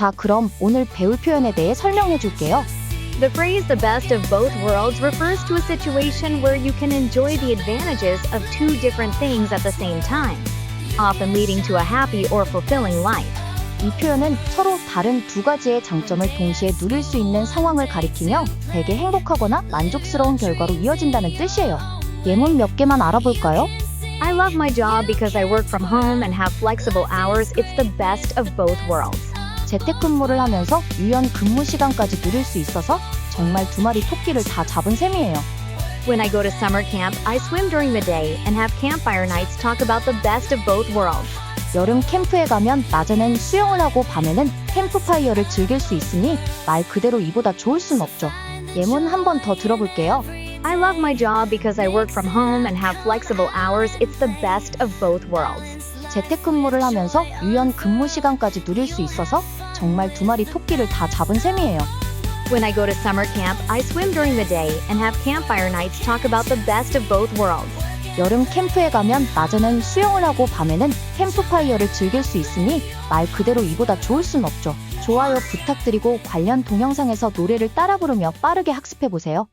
자, 그럼 오늘 배울 표현에 대해 설명해 줄게요. The phrase the best of both worlds refers to a situation where you can enjoy the advantages of two different things at the same time, often leading to a happy or fulfilling life. 이 표현은 서로 다른 두 가지의 장점을 동시에 누릴 수 있는 상황을 가리키며 되게 행복하거나 만족스러운 결과로 이어진다는 뜻이에요. 예문 몇 개만 알아볼까요? I love my job because I work from home and have flexible hours. It's the best of both worlds. 재택근무를 하면서 유연 근무 시간까지 누릴 수 있어서 정말 두 마리 토끼를 다 잡은 셈이에요. When I go to summer camp, I swim during the day and have campfire nights talk about the best of both worlds. 여름 캠프에 가면 낮에는 수영을 하고 밤에는 캠프파이어를 즐길 수 있으니 말 그대로 이보다 좋을 순 없죠. 예문 한 번 더 들어볼게요. I love my job because I work from home and have flexible hours. It's the best of both worlds. 재택근무를 하면서 유연 근무 시간까지 누릴 수 있어서 정말 두 마리 토끼를 다 잡은 셈이에요. When I go to summer camp, I swim during the day and have campfire nights talk about the best of both worlds. 여름 캠프에 가면 낮에는 수영을 하고 밤에는 캠프파이어를 즐길 수 있으니 말 그대로 이보다 좋을 순 없죠. 좋아요 부탁드리고 관련 동영상에서 노래를 따라 부르며 빠르게 학습해 보세요.